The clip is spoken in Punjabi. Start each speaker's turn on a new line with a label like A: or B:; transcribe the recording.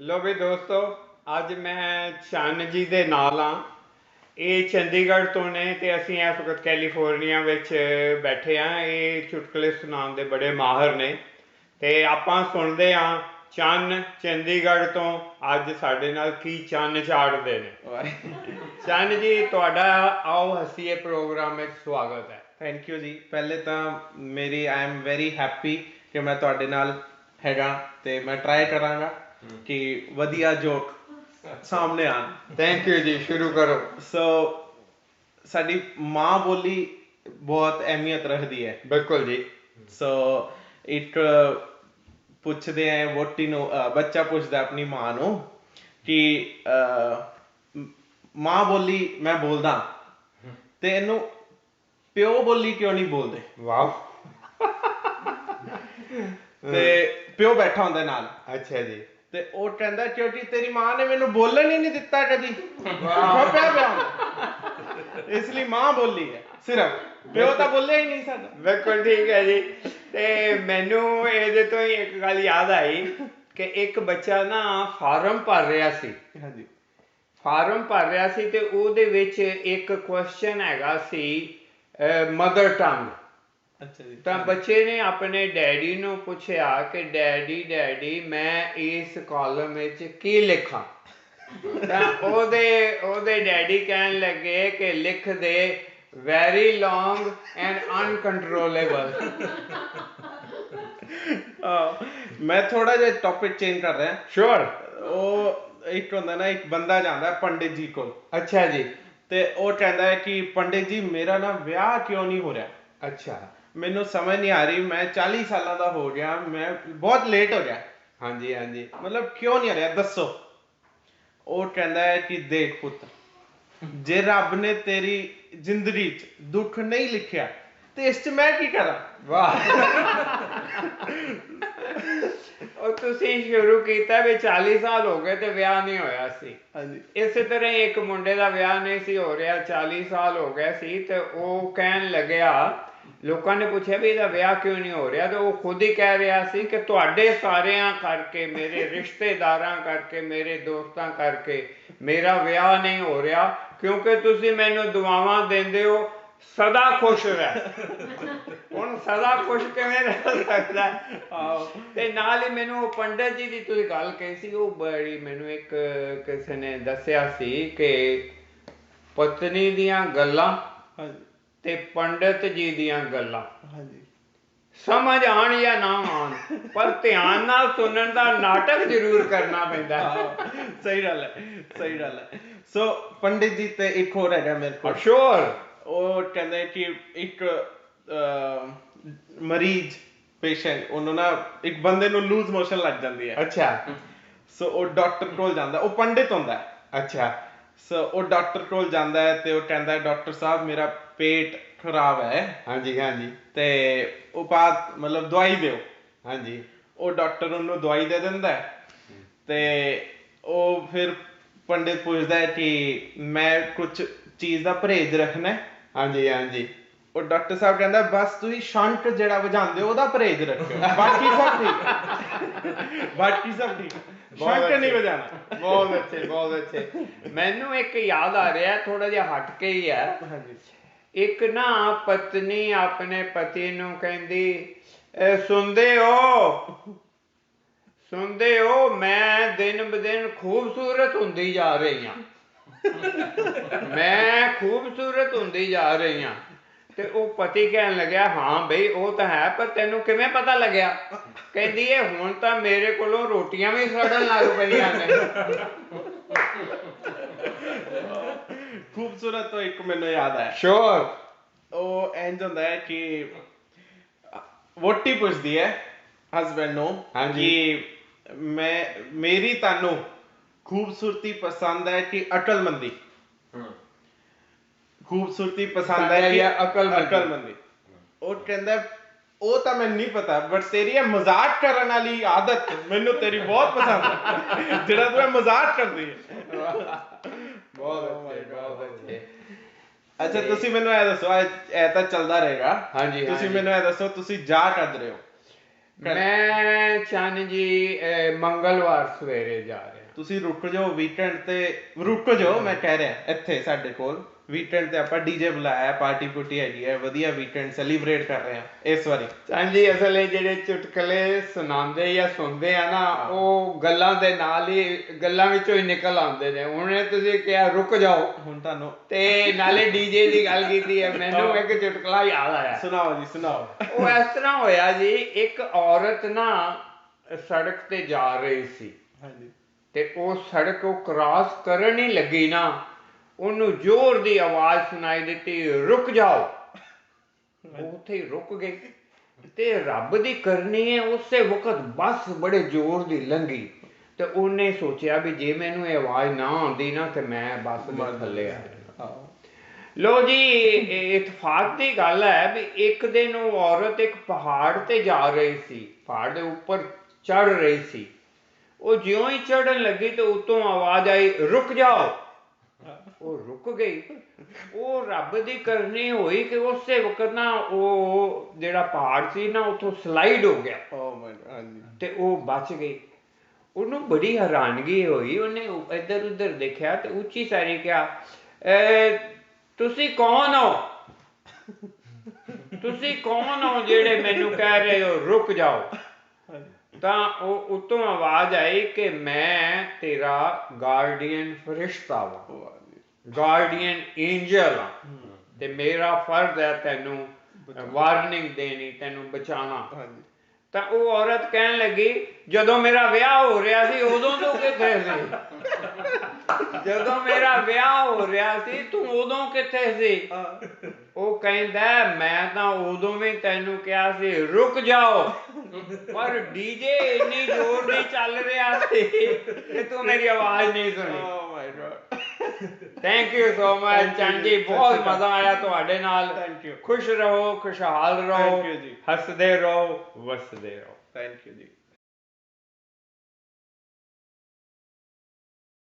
A: ਲੋ ਵੀ ਦੋਸਤੋ ਅੱਜ ਮੈਂ ਚੰਨ ਜੀ ਦੇ ਨਾਲ ਆ ਇਹ ਚੰਡੀਗੜ੍ਹ ਤੋਂ ਨੇ ਤੇ ਅਸੀਂ ਇਸ ਵਕਤ ਕੈਲੀਫੋਰਨੀਆ ਵਿੱਚ ਬੈਠੇ ਆ ਇਹ ਚੁਟਕਲੇ ਸੁਣਾਉਣ ਦੇ ਬੜੇ ਮਾਹਰ ਨੇ। ਤੇ ਆਪਾਂ ਸੁਣਦੇ ਆ ਚੰਨ ਚੰਡੀਗੜ੍ਹ ਤੋਂ ਅੱਜ ਸਾਡੇ ਨਾਲ ਕੀ ਚੰਨ ਚਾੜਦੇ ਨੇ। ਚੰਨ ਜੀ ਤੁਹਾਡਾ ਆਓ ਹਸੀਏ ਪ੍ਰੋਗਰਾਮ ਵਿੱਚ ਸਵਾਗਤ ਹੈ।
B: ਥੈਂਕ ਯੂ ਜੀ। ਪਹਿਲੇ ਤਾਂ ਮੇਰੀ ਆਈ ਐਮ ਵੈਰੀ ਹੈਪੀ ਕਿ ਮੈਂ ਤੁਹਾਡੇ ਨਾਲ ਹੈਗਾ ਤੇ ਮੈਂ ਟਰਾਈ ਕਰਾਂਗਾ। ਕਿ ਵਧੀਆ ਜੋਕ ਸਾਹਮਣੇ ਆਣ
A: ਥੈਂਕ ਯੂ ਜੀ ਸ਼ੁਰੂ ਕਰੋ।
B: ਸੋ ਸਾਡੀ ਮਾਂ ਬੋਲੀ ਬਹੁਤ ਅਹਿਮੀਅਤ ਰੱਖਦੀ ਹੈ।
A: ਬਿਲਕੁਲ ਜੀ।
B: ਸੋ ਇੱਕ ਪੁੱਛਦੇ ਆ ਵੋਟੀ ਨੂੰ ਬੱਚਾ ਪੁੱਛਦਾ ਆਪਣੀ ਮਾਂ ਨੂੰ ਕਿ ਮ- ਮਾਂ ਬੋਲੀ ਮੈਂ ਬੋਲਦਾ। ਤੇ ਇਹਨੂੰ ਪਿਓ ਬੋਲੀ ਕਿਉਂ ਨਹੀਂ ਬੋਲਦੇ?
A: ਵਾਹ
B: ਤੇ ਪਿਓ ਬੈਠਾ ਹੁੰਦਾ ਨਾਲ।
A: ਅੱਛਾ ਜੀ।
B: ਤੇ ਉਹ ਕਹਿੰਦਾ ਕਿਉਂਕਿ ਤੇਰੀ ਮਾਂ ਨੇ ਮੈਨੂੰ ਬੋਲਣ ਹੀ ਨਹੀਂ ਦਿੱਤਾ ਕਦੀ। ਵਾਹ। ਪਿਆ ਪਿਆ ਹੁੰਦਾ। ਇਸ ਲਈ ਮਾਂ ਬੋਲੀ ਹੈ ਸਿਰਫ। ਪਿਓ ਤਾਂ ਬੋਲਿਆ ਹੀ ਨਹੀਂ ਸਾਡਾ
A: ਬਿਲਕੁਲ ਠੀਕ ਹੈ ਜੀ। ਤੇ ਮੈਨੂੰ ਇਹਦੇ ਤੋਂ ਹੀ ਇੱਕ ਗੱਲ ਯਾਦ ਆਈ ਕਿ ਇੱਕ ਬੱਚਾ ਨਾ ਫਾਰਮ ਭਰ ਰਿਹਾ ਸੀ।
B: ਹਾਂਜੀ।
A: ਫਾਰਮ ਭਰ ਰਿਹਾ ਸੀ ਤੇ ਉਹਦੇ ਵਿੱਚ ਇੱਕ ਕੁਐਸਚਨ ਹੈਗਾ ਸੀ ਮਦਰ ਟੰਗ ਤਾਂ ਬੱਚੇ ਨੇ ਆਪਣੇ ਡੈਡੀ ਨੂੰ ਪੁੱਛਿਆ ਕਿ ਡੈਡੀ ਡੈਡੀ ਮੈਂ ਇਸ ਕਾਲਮ ਵਿੱਚ ਕੀ ਲਿਖਾਂ? ਤਾਂ ਉਹਦੇ ਉਹਦੇ ਡੈਡੀ ਕਹਿਣ ਲੱਗੇ ਕਿ ਲਿਖ ਦੇ ਵੈਰੀ ਲੌਂਗ ਐਂਡ ਅਨਕੰਟਰੋਲੇਬਲ
B: ਮੈਂ ਥੋੜਾ ਜਿਹਾ ਟੌਪਿਕ ਚੇਂਜ ਕਰ ਰਿਹਾ।
A: ਸ਼ੋਰ
B: ਉਹ ਇੱਕ ਹੁੰਦਾ ਨਾ ਇੱਕ ਬੰਦਾ ਜਾਂਦਾ ਪੰਡਿਤ ਜੀ ਕੋਲ।
A: ਅੱਛਾ ਜੀ।
B: ਤੇ ਉਹ ਕਹਿੰਦਾ ਹੈ ਕਿ ਪੰਡਿਤ ਜੀ ਮੇਰਾ ਨਾ ਵਿਆਹ ਕਿਉਂ ਨਹੀਂ ਹੋ ਰਿਹਾ?
A: ਅੱਛਾ।
B: ਮੈਨੂੰ ਸਮਝ ਨਹੀਂ ਆ ਰਹੀ ਮੈਂ 40 ਸਾਲਾਂ ਦਾ ਹੋ ਗਿਆ ਮੈਂ ਬਹੁਤ ਲੇਟ ਹੋ ਗਿਆ।
A: ਹਾਂਜੀ ਹਾਂਜੀ।
B: ਮਤਲਬ ਕਿਉਂ ਨਹੀਂ ਆ ਰਿਹਾ? ਦੱਸੋ। ਉਹ ਕਹਿੰਦਾ ਹੈ ਕਿ ਦੇਖ ਪੁੱਤ ਜੇ ਰੱਬ ਨੇ ਤੇਰੀ ਜ਼ਿੰਦਗੀ 'ਚ ਦੁੱਖ ਨਹੀਂ ਲਿਖਿਆ ਤੇ ਇਸ 'ਚ ਮੈਂ ਕੀ ਕਰਾਂ?
A: ਵਾਹ। ਉਹ ਤੁਸੀਂ ਸ਼ੁਰੂ ਕੀਤਾ ਵੀ 40 ਸਾਲ ਹੋ ਗਏ ਤੇ ਵਿਆਹ ਨਹੀਂ ਹੋਇਆ ਸੀ।
B: ਹਾਂਜੀ।
A: ਇਸੇ ਤਰ੍ਹਾਂ ਇੱਕ ਮੁੰਡੇ ਦਾ ਵਿਆਹ ਨਹੀਂ ਸੀ ਹੋ ਰਿਹਾ 40 ਸਾਲ ਹੋ ਗਏ ਸੀ ਤੇ ਉਹ ਕਹਿਣ ਲੱਗਿਆ ਲੋਕਾਂ ਨੇ ਪੁੱਛਿਆ ਵੀ ਇਹਦਾ ਵਿਆਹ ਕਿਉਂ ਨਹੀਂ ਹੋ ਰਿਹਾ? ਤੇ ਉਹ ਖੁਦ ਹੀ ਕਹਿ ਰਿਹਾ ਸੀ ਕਿ ਤੁਹਾਡੇ ਸਾਰਿਆਂ ਕਰਕੇ, ਮੇਰੇ ਰਿਸ਼ਤੇਦਾਰਾਂ ਕਰਕੇ, ਮੇਰੇ ਦੋਸਤਾਂ ਕਰਕੇ ਮੇਰਾ ਵਿਆਹ ਨਹੀਂ ਹੋ ਰਿਹਾ, ਕਿਉਂਕਿ ਤੁਸੀਂ ਮੈਨੂੰ ਦੁਆਵਾਂ ਦਿੰਦੇ ਹੋ, ਸਦਾ ਖੁਸ਼ ਰਹਿ। ਹੁਣ ਸਦਾ ਖੁਸ਼ ਕਿਵੇਂ ਰਹਿ ਸਕਦਾ? ਹੈ? ਆਹੋ। ਤੇ ਨਾਲ ਹੀ ਮੈਨੂੰ ਉਹ ਪੰਡਤ ਜੀ ਦੀ ਤੁਸੀਂ ਗੱਲ ਕਹੀ ਸੀ, ਉਹ ਬੜੀ ਮੈਨੂੰ ਇੱਕ ਕਿਸੇ ਨੇ ਦੱਸਿਆ ਸੀ ਕਿ ਪਤਨੀ ਦੀਆਂ ਗੱਲਾਂ
B: ਹਾਂਜੀ।
A: ਤੇ ਪੰਡਤ ਜੀ ਦੀਆਂ ਗੱਲਾਂ।
B: ਹਾਂਜੀ।
A: ਸਮਝ ਆਣ ਜਾਂ ਨਾ ਆਣ ਪਰ ਧਿਆਨ ਨਾਲ ਸੁਣਨ ਦਾ ਨਾਟਕ ਜ਼ਰੂਰ ਕਰਨਾ ਪੈਂਦਾ।
B: ਸਹੀ ਗੱਲ ਹੈ ਸਹੀ ਗੱਲ ਹੈ। ਸੋ ਪੰਡਿਤ ਜੀ ਤੇ ਇੱਕ ਹੋਰ ਹੈਗਾ ਮੇਰੇ ਕੋਲ।
A: ਸ਼ੋਰ
B: ਉਹ ਕਹਿੰਦੇ ਕਿ ਇੱਕ ਮਰੀਜ਼ ਪੇਸ਼ੈਂਟ ਉਹਨੂੰ ਨਾ ਇੱਕ ਬੰਦੇ ਨੂੰ ਲੂਜ਼ ਮੋਸ਼ਨ ਲੱਗ ਜਾਂਦੀ ਹੈ।
A: ਅੱਛਾ।
B: ਸੋ ਉਹ ਡਾਕਟਰ ਕੋਲ ਜਾਂਦਾ ਉਹ ਪੰਡਿਤ ਹੁੰਦਾ
A: ਅੱਛਾ।
B: ਸੋ ਉਹ ਡਾਕਟਰ ਕੋਲ ਜਾਂਦਾ ਹੈ ਤੇ ਉਹ ਕਹਿੰਦਾ ਡਾਕਟਰ ਸਾਹਿਬ ਮੇਰਾ ਪੇਟ ਖਰਾਬ ਹੈ।
A: ਹਾਂਜੀ ਹਾਂਜੀ।
B: ਤੇ ਬਾਅਦ ਮਤਲਬ ਦਵਾਈ ਦਿਓ।
A: ਹਾਂਜੀ।
B: ਉਹ ਡਾਕਟਰ ਉਹਨੂੰ ਦਵਾਈ ਦੇ ਦਿੰਦਾ ਹੈ। ਤੇ ਉਹ ਫਿਰ ਪੰਡਿਤ ਪੁੱਛਦਾ ਹੈ ਕਿ ਮੈਂ ਕੁਝ ਚੀਜ਼ ਦਾ ਪਰਹੇਜ਼ ਰੱਖਣਾ ਹੈ।
A: ਹਾਂਜੀ ਹਾਂਜੀ।
B: ਉਹ ਡਾਕਟਰ ਸਾਹਿਬ ਕਹਿੰਦਾ ਬਸ ਤੁਸੀਂ ਸ਼ੰਕ ਜਿਹੜਾ ਵਜਾਉਂਦੇ ਹੋ ਉਹਦਾ ਪਰਹੇਜ਼ ਰੱਖਿਓ। ਬਾਕੀ ਸਭ ਠੀਕ। ਬਾਕੀ ਸਭ ਠੀਕ। ਸ਼ੰਕ ਨਹੀਂ। ਵਜਾਣਾ
A: ਬਹੁਤ ਅੱਛੇ ਬਹੁਤ ਅੱਛੇ। ਮੈਨੂੰ ਇੱਕ ਯਾਦ ਆ ਰਿਹਾ ਥੋੜਾ ਜਿਹਾ ਹਟ ਕੇ ਹੀ ਹੈ
B: ਹਾਂਜੀ।
A: ਇੱਕ ਨਾ ਪਤਨੀ ਆਪਣੇ ਪਤੀ ਨੂੰ ਕਹਿੰਦੀ ਸੁਣਦੇ ਹੋ? ਸੁਣਦੇ ਹੋ? ਮੈਂ ਦਿਨ ਬ ਖੂਬਸੂਰਤ ਹੁੰਦੀ ਜਾ ਰਹੀ ਹਾਂ ਮੈਂ ਖੂਬਸੂਰਤ ਹੁੰਦੀ ਜਾ ਰਹੀ ਹਾਂ ਤੇ ਉਹ ਪਤੀ ਕਹਿਣ ਲੱਗਿਆ, ਹਾਂ ਬਈ, ਉਹ ਤਾਂ ਹੈ, ਪਰ ਤੈਨੂੰ ਕਿਵੇਂ ਪਤਾ ਲੱਗਿਆ? ਕਹਿੰਦੀ, ਇਹ ਹੁਣ ਤਾਂ ਮੇਰੇ ਕੋਲੋਂ ਰੋਟੀਆਂ ਵੀ ਸੜਨ ਲੱਗ ਪਈਆਂ ਨੇ।
B: ਖੂਬਸੂਰਤ ਤੋਂ ਇੱਕ ਮੈਨੂੰ ਯਾਦ ਆਇਆ।
A: ਸ਼ੋਰ
B: ਉਹ ਇੰਜ ਹੁੰਦਾ ਹੈ ਕਿ ਵੋਟੀ ਪੁੱਛਦੀ ਹੈ ਹਸਬੰਡ ਨੂੰ
A: ਹਾਂਜੀ।
B: ਕਿ ਮੈਂ ਮੇਰੀ ਤੁਹਾਨੂੰ ਖੂਬਸੂਰਤੀ ਪਸੰਦ ਹੈ ਕਿ ਅਕਲਮੰਦੀ? ਖੂਬਸੂਰਤੀ ਪਸੰਦ ਹੈ ਕਿ
A: ਅਕਲਮੰਦੀ?
B: ਉਹ ਕਹਿੰਦਾ ਉਹ ਤਾਂ ਮੈਨੂੰ ਨਹੀਂ ਪਤਾ ਬਟ ਤੇਰੀ ਇਹ ਮਜ਼ਾਕ ਕਰਨ ਵਾਲੀ ਆਦਤ ਮੈਨੂੰ ਤੇਰੀ ਬਹੁਤ ਪਸੰਦ ਹੈ। ਜਿਹੜਾ ਤੂੰ ਮਜ਼ਾਕ ਕਰਦੀ ਹੈ।
A: ਬਹੁਤ ਅੱਛੇ ਬਹੁਤ ਅੱਛੇ।
B: ਅੱਛਾ ਤੁਸੀਂ ਮੈਨੂੰ ਇਹ ਦੱਸੋ ਇਹ ਇਹ ਤਾਂ ਚੱਲਦਾ ਰਹੇਗਾ।
A: ਹਾਂਜੀ,
B: ਤੁਸੀਂ। ਮੈਨੂੰ ਇਹ ਦੱਸੋ ਤੁਸੀਂ ਜਾ ਕੱਢ ਰਹੇ ਹੋ?
A: ਮੈਂ ਚੰਨ ਜੀ ਮੰਗਲਵਾਰ ਸਵੇਰੇ ਜਾ ਰਿਹਾ।
B: ਤੁਸੀਂ ਰੁਕ ਜਾਓ ਵੀਕਐਂਡ ਤੇ ਰੁਕ ਜਾਓ ਮੈਂ ਕਹਿ ਰਿਹਾ ਇੱਥੇ ਸਾਡੇ ਕੋਲ। ਵੀਕਐਂਡ ਤੇ ਆਪਾਂ ਡੀਜੇ ਬੁਲਾਇਆ ਪਾਰਟੀ ਪੁੱਟੀ ਹੈਗੀ ਹੈ ਵਧੀਆ ਵੀਕਐਂਡ ਸੈਲੀਬ੍ਰੇਟ ਕਰ ਰਹੇ ਹਾਂ ਇਸ ਵਾਰੀ।
A: ਚੰਨ ਜੀ ਅਸਲ ਇਹ ਜਿਹੜੇ ਚੁਟਕਲੇ ਸੁਣਾਉਂਦੇ ਜਾਂ ਸੁਣਦੇ ਆ ਨਾ ਉਹ ਗੱਲਾਂ ਦੇ ਨਾਲ ਹੀ ਗੱਲਾਂ ਵਿੱਚੋਂ ਹੀ ਨਿਕਲ ਆਉਂਦੇ ਨੇ। ਉਹਨੇ ਤੁਸੀਂ ਕਿਹਾ ਰੁਕ ਜਾਓ।
B: ਹੁਣ ਤੁਹਾਨੂੰ
A: ਤੇ ਨਾਲੇ ਡੀਜੇ ਦੀ ਗੱਲ ਕੀਤੀ ਹੈ ਮੈਨੂੰ ਇੱਕ ਚੁਟਕਲਾ ਯਾਦ ਆਇਆ।
B: ਸੁਣਾਓ ਜੀ ਸੁਣਾਓ।
A: ਉਹ ਇਸ ਤਰ੍ਹਾਂ ਹੋਇਆ ਜੀ ਇੱਕ ਔਰਤ ਨਾ ਸੜਕ ਤੇ ਜਾ ਰਹੀ ਸੀ।
B: ਹਾਂਜੀ।
A: ਤੇ ਉਹ ਸੜਕ ਉਹ ਕ੍ਰਾਸ ਕਰਨ ਹੀ ਲੱਗੀ ਨਾ। ਉਹਨੂੰ ਜ਼ੋਰ ਦੀ ਆਵਾਜ਼ ਸੁਣਾਈ ਦਿੱਤੀ ਰੁਕ ਜਾਓ। ਉਹ ਉੱਥੇ ਹੀ ਰੁਕ ਗਈ। ਤੇ ਰੱਬ ਦੀ ਕਰਨੀ ਹੈ ਉਸੇ ਵਕਤ ਬੱਸ ਬੜੇ ਜ਼ੋਰ ਦੀ ਲੰਗੀ ਤੇ ਉਹਨੇ ਸੋਚਿਆ ਵੀ ਜੇ ਮੈਨੂੰ ਇਹ ਆਵਾਜ਼ ਨਾ ਆਉਂਦੀ ਨਾ ਤੇ ਮੈਂ ਬੱਸ ਦੇ ਥੱਲੇ ਆ ਲੋ ਜੀ ਇਤਫਾਕ ਦੀ ਗੱਲ ਹੈ ਵੀ ਇੱਕ ਦਿਨ ਉਹ ਔਰਤ ਇੱਕ ਪਹਾੜ ਤੇ ਜਾ ਰਹੀ ਸੀ। ਪਹਾੜ ਦੇ ਉੱਪਰ ਚੜ ਰਹੀ ਸੀ। ਉਹ ਜਿਉਂ ਹੀ ਚੜਨ ਲੱਗੀ ਤੇ ਉਤੋਂ ਆਵਾਜ਼ ਆਈ ਰੁਕ ਜਾਓ। ਉਹ ਰੁਕ ਗਈ। ਉਹ ਰੱਬ ਦੀ ਕਰਨੀ ਹੋਈ ਕਿ ਉਸੇ ਵਕਤ ਨਾ ਉਹ ਜਿਹੜਾ ਪਹਾੜ ਸੀ ਨਾ ਉਥੋਂ ਸਲਾਈਡ ਹੋ ਗਿਆ।
B: ਓ ਮਾਈ ਹਾਂਜੀ।
A: ਤੇ ਉਹ ਬਚ ਗਈ। ਉਹਨੂੰ ਬੜੀ ਹੈਰਾਨਗੀ ਹੋਈ। ਉਹਨੇ ਇੱਧਰ ਉੱਧਰ ਦੇਖਿਆ ਤੇ ਉੱਚੀ ਸਾਰੀ ਕਿਹਾ "ਅਹ, ਤੁਸੀਂ ਕੌਣ ਹੋ? ਤੁਸੀਂ ਕੌਣ ਹੋ ਜਿਹੜੇ ਮੈਨੂੰ ਕਹਿ ਰਹੇ ਹੋ ਰੁਕ ਜਾਓ? ਤਾਂ ਉਹ ਉਤੋਂ ਆਵਾਜ਼ ਆਈ ਕਿ ਮੈਂ ਤੇਰਾ ਗਾਰਡੀਅਨ ਫਰਿਸ਼ਤਾ ਵਾਂ। ਗਾਰਡੀਅਨ ਐਂਜਲ ਆ। ਤੇ ਮੇਰਾ ਫਰਜ਼ ਹੈ ਤੈਨੂੰ ਵਾਰਨਿੰਗ ਦੇਣੀ ਤੈਨੂੰ ਬਚਾਉਣਾ।
B: ਹਾਂਜੀ।
A: ਤਾਂ ਉਹ ਔਰਤ ਕਹਿਣ ਲੱਗੀ ਜਦੋਂ ਮੇਰਾ ਵਿਆਹ ਹੋ ਰਿਹਾ ਸੀ ਉਦੋਂ ਤੂੰ ਕਿੱਥੇ ਸੀ? ਜਦੋਂ ਮੇਰਾ ਵਿਆਹ ਹੋ ਰਿਹਾ ਸੀ ਤੂੰ ਉਦੋਂ ਕਿੱਥੇ ਸੀ? ਉਹ ਕਹਿੰਦਾ ਮੈਂ ਤਾਂ ਉਦੋਂ ਵੀ ਤੈਨੂੰ ਕਿਹਾ ਸੀ ਰੁਕ ਜਾਓ। ਪਰ ਡੀਜੇ ਇੰਨੀ ਜ਼ੋਰ ਦੀ ਚੱਲ ਰਿਹਾ ਸੀ ਕਿ ਤੂੰ ਮੇਰੀ ਆਵਾਜ਼ ਨਹੀਂ ਸੁਣੀ। Thank you so much
B: Thank you
A: Chandi
B: ji,
A: ਬਹੁਤ। ਮਜ਼ਾ ਆਇਆ ਤੁਹਾਡੇ ਨਾਲ
B: Thank you.
A: ਖੁਸ਼ ਰਹੋ ਖੁਸ਼ਹਾਲ ਰਹੋ। ਹੱਸਦੇ ਰਹੋ ਵਸਦੇ ਰਹੋ
B: ਥੈਂਕ ਯੂ ਜੀ